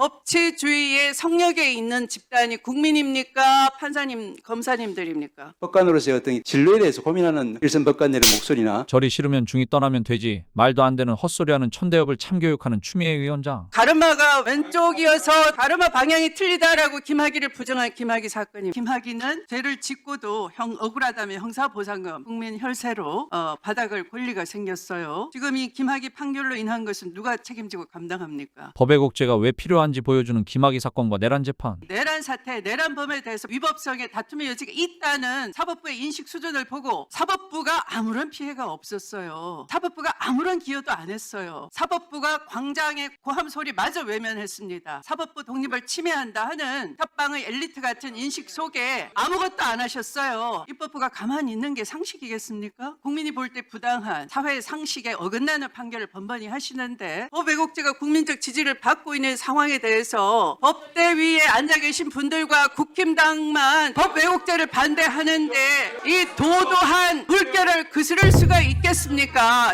법치주의의 성역에 있는 집단이 국민입니까? 판사님, 검사님들입니까? 법관으로서의 어떤 진로에 대해서 고민하는 일선 법관들의 목소리나 절이 싫으면 중이 떠나면 되지. 말도 안 되는 헛소리하는 천대엽을 참교육하는 추미애 위원장. 가르마가 왼쪽이어서 가르마 방향이 틀리다라고 김학의를 부정한 김학의 사건이 김학의는 죄를 짓고도 형 억울하다며 형사보상금 국민 혈세로 어, 바닥을 권리가 생겼어요. 지금 이 김학의 판결로 인한 것은 누가 책임지고 감당합니까? 법의 국제가 왜 필요한 지 보여주는 김학의 사건과 내란 재판. 내란 사태, 내란범에 대해서 위법성의 다툼의 여지가 있다는 사법부의 인식 수준을 보고 사법부가 아무런 피해가 없었어요. 사법부가 아무런 기여도 안 했어요. 사법부가 광장의 고함 소리 마저 외면했습니다. 사법부 독립을 침해한다 하는 협방의 엘리트 같은 인식 속에 아무것도 안 하셨어요. 입법부가 가만히 있는 게 상식이겠습니까? 국민이 볼 때 부당한 사회 상식에 어긋나는 판결을 번번이 하시는데 법외국제가 국민적 지지를 받고 있는 상황에 대해서 법대 위에 앉아 계신 분들과 국힘당만 법외국제를 반대하는데 이 도도한 물결을 그스를 수가 있겠습니까?